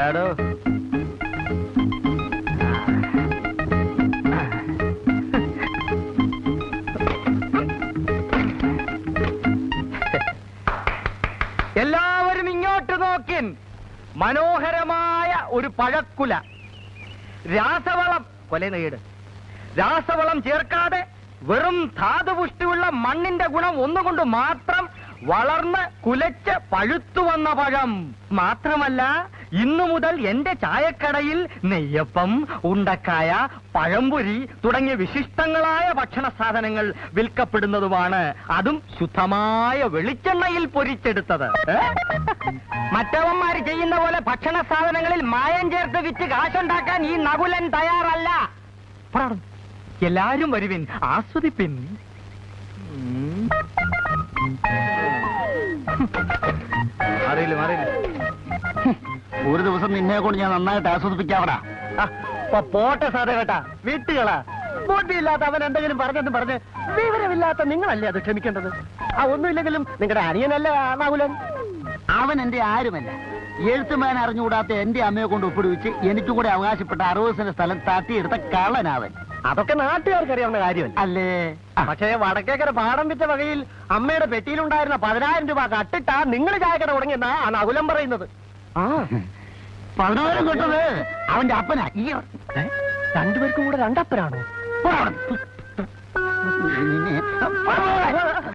എന്താടോ എല്ലാവരും ഇങ്ങോട്ട് നോക്കിൻ. മനോഹരമായ ഒരു പഴക്കുല. രാസവളം കൊല നേട് രാസവളം ചേർക്കാതെ വെറും ധാതുപുഷ്ടിയുള്ള മണ്ണിന്റെ ഗുണം ഒന്നുകൊണ്ട് മാത്രം വളർന്ന് കുലച്ച് പഴുത്തു വന്ന പഴം മാത്രമല്ല ഇന്നു മുതൽ എന്റെ ചായക്കടയിൽ നെയ്യപ്പം ഉണ്ടക്കായ പഴംപൊരി തുടങ്ങിയ വിശിഷ്ടങ്ങളായ ഭക്ഷണ സാധനങ്ങൾ വിൽക്കപ്പെടുന്നതുമാണ് അതും ശുദ്ധമായ വെളിച്ചെണ്ണയിൽ പൊരിച്ചെടുത്തത് മറ്റവന്മാർ ചെയ്യുന്ന പോലെ ഭക്ഷണ സാധനങ്ങളിൽ മായം ചേർത്ത് വിറ്റ് കാശുണ്ടാക്കാൻ ഈ നകുലൻ തയ്യാറല്ല. എല്ലാരും വരുവിൻ ആസ്വദിപ്പിൻ ഉം. അറിയില്ല മാറിയില്ല. ഒരു ദിവസം നിന്നെ കൊണ്ട് ഞാൻ നന്നായിട്ട് ആസ്വദിപ്പിക്കാവടാ. ആ, പോ- പോട്ടെ സാറേ കേട്ടാ. വീട്ടുകളാ. ബോട്ടിയില്ലാത്ത അവൻ എന്തെങ്കിലും പറഞ്ഞെന്ന് പറഞ്ഞ് വിവരമില്ലാത്ത നിങ്ങളല്ലേ അത് ക്ഷമിക്കേണ്ടത്? ആ ഒന്നുമില്ലെങ്കിലും നിങ്ങളുടെ അനിയനല്ലേ നാകുലൻ അവൻ എന്റെ ആരുമല്ല. എഴുത്തുമാൻ അറിഞ്ഞുകൂടാത്ത എന്റെ അമ്മയെ കൊണ്ട് ഒപ്പിടുവിച്ച് എനിക്കും കൂടെ അവകാശപ്പെട്ട അറുപത് സെന്റ് സ്ഥലം തട്ടിയെടുത്ത കള്ളനാവൻ അതൊക്കെ നാട്ടുകാർക്ക് അറിയാവുന്ന കാര്യമല്ല? അല്ലേ? പക്ഷേ വടക്കേക്കര പാടം വിറ്റ വകയിൽ അമ്മയുടെ പെട്ടിയിലുണ്ടായിരുന്ന പതിനായിരം രൂപ കട്ടിട്ടാ നിങ്ങൾ ചായക്കട തുടങ്ങിയെന്നാ ആണ് അകുലം പറയുന്നത്. ആ. പതിനായിരം കിട്ടത് അവന്റെ അപ്പനാ. ഈ? രണ്ടുപേർക്കും കൂടെ. നിന്നെ-